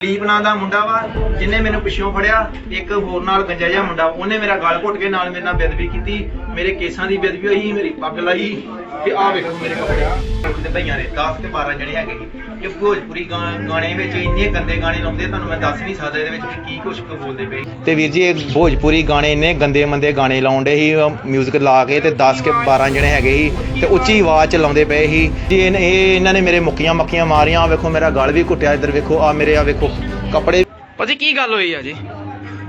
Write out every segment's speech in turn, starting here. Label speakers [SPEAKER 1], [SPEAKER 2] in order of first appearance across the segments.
[SPEAKER 1] ਦੀਪ ਨਾਂ ਦਾ ਮੁੰਡਾ ਵਾ ਜਿਹਨੇ ਮੈਨੂੰ ਪਿੱਛੋਂ ਫੜਿਆ, ਇੱਕ ਹੋਰ ਨਾਲ ਗੰਜਾ ਜਿਹਾ ਮੁੰਡਾ। ਉਹਨੇ ਮੇਰਾ ਗਲ ਘੁੱਟ ਕੇ ਨਾਲ ਮੇਰੇ ਨਾਲ ਬੇਦਬੀ ਕੀਤੀ, ਮੇਰੇ ਕੇਸਾਂ ਦੀ ਬੇਦਬੀ ਹੋਈ, ਮੇਰੀ ਪੱਗ ਲਾਈ, ਤੇ ਆਹ ਵੇਖੋ ਮੇਰੇ ਕੱਪੜੇ। ਤੇ ਭਈਆਂ ਨੇ 10 ਤੇ 12 ਜਣੇ ਹੈਗੇ ਸੀ। ਭੋਜਪੁਰੀ ਗਾਣੇ ਵਿੱਚ ਇੰਨੇ ਗੰਦੇ ਗਾਣੇ ਲਾਉਂਦੇ, ਤੁਹਾਨੂੰ ਮੈਂ ਦੱਸ ਨਹੀਂ ਸਕਦਾ ਇਹਦੇ ਵਿੱਚ ਕੀ ਕੁਝ ਬੋਲਦੇ ਪਏ।
[SPEAKER 2] ਤੇ ਵੀਰ ਜੀ, ਇਹ ਭੋਜਪੁਰੀ ਗਾਣੇ ਇੰਨੇ ਗੰਦੇ ਮੰਦੇ ਗਾਣੇ ਲਾਉਂਦੇ ਸੀ ਮਿਊਜ਼ਿਕ ਲਾ ਕੇ ਤੇ 10 ਕੇ 12 ਜਣੇ ਹੈਗੇ ਸੀ, ਤੇ ਉੱਚੀ ਆਵਾਜ਼ ਚ ਲਾਉਂਦੇ ਪਏ ਸੀ। ਜੀ, ਇਹ ਇਹਨਾਂ ਨੇ ਮੇਰੇ ਮੁੱਕੀਆਂ ਮੱਕੀਆਂ ਮਾਰੀਆਂ, ਆਹ ਵੇਖੋ ਮੇਰਾ ਗਲ ਵੀ ਘੁੱਟਿਆ, ਇੱਧਰ ਵੇਖੋ ਆ ਮੇਰੇ ਆ ਵੇਖੋ ਕੱਪੜੇ।
[SPEAKER 3] ਭਾਜੀ ਕੀ ਗੱਲ ਹੋਈ ਆ ਜੀ?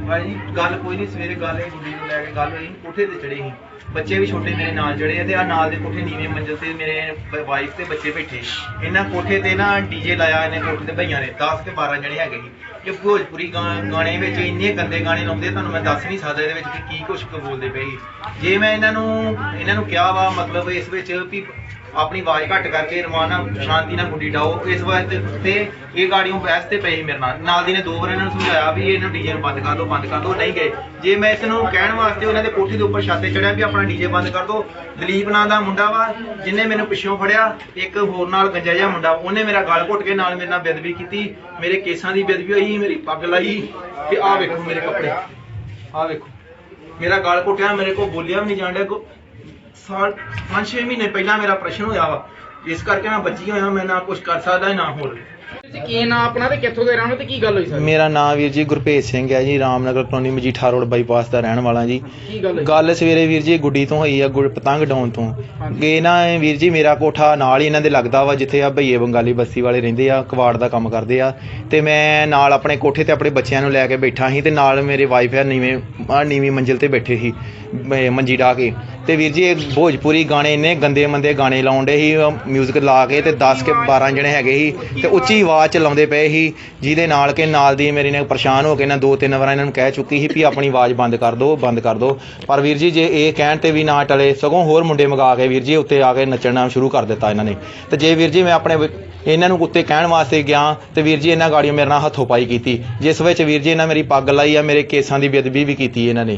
[SPEAKER 1] ਭਾਈ ਗੱਲ ਕੋਈ ਨਹੀਂ ਸਵੇਰੇ ਗੱਲ ਇਹ ਗੁੱਡੀ ਨੂੰ ਲੈ ਕੇ ਗੱਲ ਹੋਈ ਕੋਠੇ ਤੇ ਚੜੇ ਸੀ। ਬੱਚੇ ਵੀ ਛੋਟੇ ਮੇਰੇ ਨਾਲ ਚੜੇ ਆ ਤੇ ਆ ਨਾਲ ਦੇ ਕੋਠੇ ਨੀਵੇਂ ਮੰਜ਼ਲ ਤੇ ਮੇਰੇ ਵਾਈਫ ਤੇ ਬੱਚੇ ਬੈਠੇ ਇਹਨਾਂ ਕੋਠੇ ਤੇ ਨਾ ਡੀਜੇ ਲਾਇਆ ਇਹਨੇ ਕੋਠੇ ਤੇ ਭਈਆਂ ਨੇ 10 ਤੇ 12 ਜਣੇ ਹੈਗੇ ਸੀ। ਇਹ ਭੋਜਪੁਰੀ ਗਾ- ਗਾਣੇ ਵਿੱਚ ਇੰਨੇ ਗੰਦੇ ਗਾਣੇ ਲਾਉਂਦੇ ਤੁਹਾਨੂੰ ਮੈਂ ਦੱਸ ਨਹੀਂ ਸਕਦਾ ਇਹਦੇ ਵਿੱਚ ਕੀ ਕੁਝ ਬੋਲਦੇ ਪਏ ਸੀ। ਜੇ ਮੈਂ ਇਹਨਾਂ ਨੂੰ ਇਹਨਾਂ ਨੂੰ ਕਿਹਾ ਵਾ ਮਤਲਬ ਇਸ ਵਿੱਚ ਵੀ ਆਪਣੀ ਆਵਾਜ਼ ਘੱਟ ਕਰਕੇ ਰਮਾਨ ਨਾਲ, ਸ਼ਾਂਤੀ ਨਾਲ ਗੁੱਡੀ ਡਾਓ। ਇਸ ਵਾਸਤੇ ਤੇ ਇਹ ਗਾੜੀਆਂ ਬਹਿਸ ਤੇ ਪਈ ਮੇਰੇ ਨਾਲ। ਨਾਲ ਦੀ ਨੇ ਦੋ ਵਾਰ ਇਹਨਾਂ ਨੂੰ ਸਮਝਾਇਆ ਵੀ ਇਹਨੂੰ ਡੀਜੇ ਨੂੰ ਬੰਦ ਕਰ ਦਿਓ ਬੰਦ ਕਰ ਦਿਓ ਨਹੀਂ ਗਏ। ਜੇ ਮੈਂ ਇਸ ਨੂੰ ਕਹਿਣ ਵਾਸਤੇ ਉਹਨਾਂ ਦੇ ਕੋਠੀ ਦੇ ਉੱਪਰ ਛੱਤ ਚੜਿਆ ਵੀ ਆਪਣਾ ਡੀਜੇ ਬੰਦ ਕਰ ਦਿਓ ਦਲੀਪ ਨਾਂ ਦਾ ਮੁੰਡਾ ਵਾ ਜਿਹਨੇ ਮੈਨੂੰ ਪਿੱਛੋਂ ਫੜਿਆ, ਇੱਕ ਹੋਰ ਨਾਲ ਗੰਜਾ ਜਿਹਾ ਮੁੰਡਾ, ਉਹਨੇ ਮੇਰਾ ਗਲ ਘੁੱਟ ਕੇ ਨਾਲ ਮੇਰੇ ਨਾਲ ਬੇਦਬੀ ਕੀਤੀ, ਮੇਰੇ ਕੇਸਾਂ ਦੀ ਬੇਦਬੀ ਹੋਈ, ਮੇਰੀ ਪੱਗ ਲਾਈ ਤੇ ਆਹ ਵੇਖੋ ਮੇਰੇ ਕੱਪੜੇ। ਆਹ ਵੇਖੋ। ਮੇਰਾ ਗਲ ਘੁੱਟਿਆ, ਮੇਰੇ ਕੋਲ ਬੋਲਿਆ ਵੀ ਨਹੀਂ ਜਾਣ ਡਿਆ ਸਾਲ 5-6 ਮਹੀਨੇ ਪਹਿਲਾਂ ਮੇਰਾ ਪ੍ਰਸ਼ਨ ਹੋਇਆ ਵਾ। ਇਸ ਕਰਕੇ ਮੈਂ ਬੱਚੀ ਹੋਇਆ ਮੈਂ ਨਾ ਕੁਝ ਕਰ ਸਕਦਾ, ਨਾ ਹੋਰ।
[SPEAKER 3] ਜੀ ਕੀ ਨਾਂ ਆਪਣਾ ਤੇ ਕਿੱਥੋਂ ਦੇ ਰਹਿਣ ਵਾਲੇ ਤੇ ਕੀ ਗੱਲ ਹੋਈ ਸਰ?
[SPEAKER 2] ਮੇਰਾ ਨਾਮ ਵੀਰ ਜੀ ਗੁਰਭੇਜ ਸਿੰਘ ਹੈ ਜੀ Ramnagar colony Majitha road bypass ਦਾ ਰਹਿਣ ਵਾਲਾ ਜੀ।
[SPEAKER 3] ਕੀ ਗੱਲ ਹੋਈ?
[SPEAKER 2] ਗੱਲ ਸਵੇਰੇ ਵੀਰ ਜੀ ਗੁੱਡੀ ਤੋਂ ਹੋਈ ਆ ਗੁੜ ਪਤੰਗ ਡਾਉਣ ਤੋਂ। ਗਏ ਨਾ ਇਹ ਵੀਰ ਜੀ ਮੇਰਾ ਕੋਠਾ ਨਾਲ ਹੀ ਇਹਨਾਂ ਦੇ ਲੱਗਦਾ ਵਾ ਜਿੱਥੇ ਆ ਭਈਏ ਬੰਗਾਲੀ ਬਸਤੀ ਵਾਲੇ ਰਹਿੰਦੇ ਆ ਕਵਾੜ ਦਾ ਕੰਮ ਕਰਦੇ ਆ। ਤੇ ਮੈਂ ਨਾਲ ਆਪਣੇ ਕੋਠੇ ਤੇ ਆਪਣੇ ਬੱਚਿਆਂ ਨੂੰ ਲੈ ਕੇ ਬੈਠਾ ਸੀ ਤੇ ਨਾਲ ਮੇਰੇ ਵਾਈਫ ਆ ਨੀਵੇਂ ਆ ਨੀਵੀਂ ਮੰਜ਼ਿਲ ਤੇ ਬੈਠੇ ਸੀ ਮ- ਮੰਜੀ ਢਾ ਕੇ। ਤੇ ਵੀਰ ਜੀ ਇਹ ਭੋਜਪੁਰੀ ਗਾਣੇ ਇੰਨੇ ਗੰਦੇ ਮੰਦੇ ਗਾਣੇ ਲਾਉਂਦੇ ਸੀ 뮤직 ਲਾ ਕੇ ਤੇ 10 ਕੇ 12 ਜਣੇ ਹੈਗੇ ਸੀ ਤੇ ਉੱਚੀ ਆਵਾਜ਼ ਚ ਲਾਉਂਦੇ ਪਏ ਸੀ ਜਿਹਦੇ ਨਾਲ ਕਿ ਨਾਲ ਦੀ ਮੇਰੀ ਨੇ ਪਰੇਸ਼ਾਨ ਹੋ ਕੇ ਨਾ ਦੋ ਤਿੰਨ ਵਾਰ ਇਹਨਾਂ ਨੂੰ ਕਹਿ ਚੁੱਕੀ ਸੀ ਵੀ ਆਪਣੀ ਆਵਾਜ਼ ਬੰਦ ਕਰ ਦਿਓ ਬੰਦ ਕਰ ਦਿਓ ਪਰ ਵੀਰ ਜੀ ਜੇ ਇਹ ਕਹਿਣ ਤੇ ਵੀ ਨਾ ਟਲੇ ਸਗੋਂ ਹੋਰ ਮੁੰਡੇ ਮਗਾ ਕੇ ਵੀਰ ਜੀ ਉੱਤੇ ਆ ਕੇ ਨੱਚਣਾ ਸ਼ੁਰੂ ਕਰ ਦਿੱਤਾ ਇਹਨਾਂ ਨੇ। ਤੇ ਜੇ ਵੀਰ ਜੀ ਮੈਂ ਆਪਣੇ ਇਹਨਾਂ ਨੂੰ ਉੱਤੇ ਕਹਿਣ ਵਾਸਤੇ ਗਿਆ ਤੇ ਵੀਰ ਜੀ ਇਹਨਾਂ ਗਾੜੀਆਂ ਮੇਰੇ ਨਾਲ ਹੱਥੋਂ ਪਾਈ ਕੀਤੀ ਜਿਸ ਵਿੱਚ ਵੀਰ ਜੀ ਇਹਨਾਂ ਮੇਰੀ ਪੱਗ ਲਾਈ ਆ ਮੇਰੇ ਕੇਸਾਂ ਦੀ ਬੇਅਦਬੀ ਵੀ ਕੀਤੀ ਇਹਨਾਂ ਨੇ।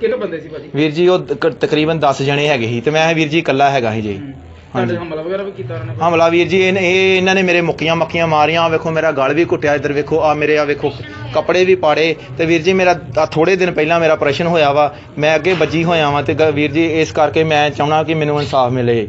[SPEAKER 3] ਕਿੰਨੇ ਬੰਦੇ ਸੀ ਭਾਜੀ?
[SPEAKER 2] ਵੀਰ ਜੀ ਉਹ ਤਕ- ਤਕਰੀਬਨ 10 ਜਣੇ ਹੈਗੇ ਸੀ ਤੇ ਮੈਂ ਵੀਰ ਜੀ ਇਕੱਲਾ ਹੈਗਾ ਸੀ ਜੀ।
[SPEAKER 3] ਤੁਹਾਡੇ
[SPEAKER 2] ਹਾਂਜੀ।
[SPEAKER 3] ਹਮਲਾ ਵਗੈਰਾ ਵੀ ਕੀਤਾ ਉਹਨਾਂ ਨੇ?
[SPEAKER 2] ਹਮਲਾ ਵੀਰ ਜੀ ਇਹ ਇਹ ਇਹਨਾਂ ਨੇ ਮੇਰੇ ਮੁੱਕੀਆਂ ਮੱਕੀਆਂ ਮਾਰੀਆਂ। ਆਹ ਵੇਖੋ ਮੇਰਾ ਗਲ ਵੀ ਘੁੱਟਿਆ ਇੱਧਰ ਵੇਖੋ ਆ ਮੇਰੇ ਆ ਵੇਖੋ ਕੱਪੜੇ ਵੀ ਪਾੜੇ। ਤੇ ਵੀਰ ਜੀ ਮੇਰਾ ਥੋੜੇ ਦਿਨ ਪਹਿਲਾਂ ਮੇਰਾ ਆਪਰੇਸ਼ਨ ਹੋਇਆ ਵਾ। ਮੈਂ ਅੱਗੇ ਵੱਜੀ ਹੋਇਆ ਵਾਂ ਤੇ ਗ- ਵੀਰ ਜੀ ਇਸ ਕਰਕੇ ਮੈਂ ਚਾਹਣਾ ਕਿ ਮੈਨੂੰ ਇਨਸਾਫ ਮਿਲੇ।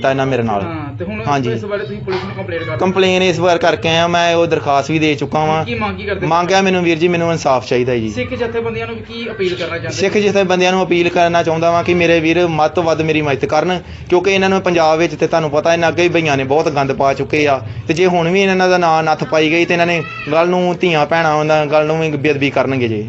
[SPEAKER 2] ਇਹਨਾਂ ਮੇਰੇ ਨਾਲ।
[SPEAKER 3] ਹਾਂ ਤੇ ਹੁਣ
[SPEAKER 2] ਹਾਂਜੀ।
[SPEAKER 3] ਇਸ ਬਾਰੇ ਤੁਸੀਂ ਪੁਲਿਸ ਨੂੰ ਕੰਪਲੇਂਟ ਕਰ
[SPEAKER 2] ਕੰਪਲੇਨ ਇਸ ਵਾਰ ਕਰਕੇ ਆਇਆ ਮੈਂ ਉਹ ਦਰਖਾਸਤ ਵੀ ਦੇ ਚੁੱਕਾ ਵਾਂ।
[SPEAKER 3] ਕੀ ਮੰਗ ਕੀ ਕਰਦੇ
[SPEAKER 2] ਮੰਗਿਆ ਮੈਨੂੰ ਵੀਰ ਜੀ ਮੈਨੂੰ ਇਨਸਾਫ ਚਾਹੀਦਾ ਜੀ।
[SPEAKER 3] ਸਿੱਖ ਜਥੇਬੰਦੀਆਂ ਨੂੰ ਕੀ ਅਪੀਲ ਕਰਨਾ ਚਾਹੁੰਦੇ
[SPEAKER 2] ਸਿੱਖ ਜਿਥੇ ਬੰਦਿਆਂ ਨੂੰ ਅਪੀਲ ਕਰਨਾ ਚਾਹੁੰਦਾ ਵਾਂ ਕਿ ਮੇਰੇ ਵੀਰ ਵੱਧ ਤੋਂ ਵੱਧ ਮੇਰੀ ਮਦਦ ਕਰਨ ਕਿਉਂਕਿ ਇਹਨਾਂ ਨੂੰ ਪੰਜਾਬ ਵਿੱਚ ਤੇ ਤੁਹਾਨੂੰ ਪਤਾ ਇਹਨਾਂ ਅੱਗੇ ਹੀ ਭਈਆਂ ਨੇ ਬਹੁਤ ਗੰਦ ਪਾ ਚੁੱਕੇ ਆ। ਤੇ ਜੇ ਹੁਣ ਵੀ ਇਹਨਾਂ ਦਾ ਨਾਂ ਨੱਥ ਪਾਈ ਗਈ ਤੇ ਇਹਨਾਂ ਨੇ ਗੱਲ ਨੂੰ ਧੀਆਂ ਭੈਣਾਂ ਉਹਨਾਂ ਗੱਲ ਨੂੰ ਵੀ ਬੇਅਦਬੀ ਕਰਨਗੇ ਜੀ।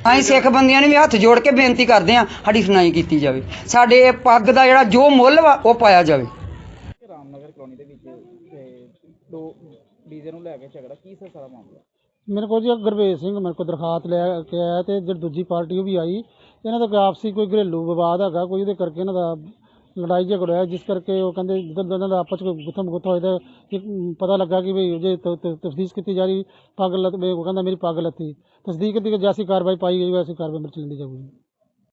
[SPEAKER 4] ਅਸੀਂ ਸਿੱਖ ਬੰਦਿਆਂ ਨੇ ਵੀ ਹੱਥ ਜੋੜ ਕੇ ਬੇਨਤੀ ਕਰਦੇ ਹਾਂ ਸਾਡੀ ਸੁਣਾਈ ਕੀਤੀ ਜਾਵੇ। ਸਾਡੇ ਇਹ ਪੱਗ ਦਾ ਜਿਹੜਾ ਜੋ ਮੁੱਲ ਵਾ ਉਹ ਪਾਇਆ ਜਾਵੇ।
[SPEAKER 3] ਰਾਮਨਗਰ ਕਲੋਨੀ ਦੇ ਵਿੱਚ ਦੋ ਡੀਜ਼ੇ ਨੂੰ ਲੈ ਕੇ ਝਗੜਾ ਕੀ ਸੀ ਸਾਰਾ ਮਾਮਲਾ?
[SPEAKER 5] ਮੇਰੇ ਕੋਲ ਜੀ ਗੁਰਵੇਜ ਸਿੰਘ ਮੇਰੇ ਕੋਲ ਦਰਖਾਸਤ ਲੈ ਕੇ ਆਇਆ ਤੇ ਜਿਹੜੀ ਦੂਜੀ ਪਾਰਟੀ ਉਹ ਵੀ ਆਈ। ਇਹਨਾਂ ਦਾ ਕੋਈ ਆਪਸੀ ਕੋਈ ਘਰੇਲੂ ਵਿਵਾਦ ਹੈਗਾ ਕੋਈ ਉਹਦੇ ਕਰਕੇ ਇਹਨਾਂ ਦਾ ਲੜਾਈ ਝਗੜਾ ਹੋਇਆ, ਜਿਸ ਕਰਕੇ ਉਹ ਕਹਿੰਦੇ ਜਦੋਂ ਇਹਨਾਂ ਦਾ ਆਪਸ ਵਿੱਚ ਗੁੱਥਮ ਗੁੱਥ ਹੋਇਆ, ਤਾਂ ਇੱਕ ਪਤਾ ਲੱਗਾ ਕਿ ਵੀ ਜੇ ਤਫਤੀਸ਼ ਕੀਤੀ ਜਾ ਰਹੀ ਪੱਗ ਲੱਤ ਉਹ ਕਹਿੰਦਾ ਮੇਰੀ ਪੱਗ ਲੱਤੀ। ਤਸਦੀਕ ਕੀਤੀ ਕਿ ਜੈਸੀ ਕਾਰਵਾਈ ਪਾਈ ਗਈ ਵੈਸੀ ਕਾਰਵਾਈ ਮੇਰੇ ਚ ਲੈਂਦੀ ਜਾਊਗੀ।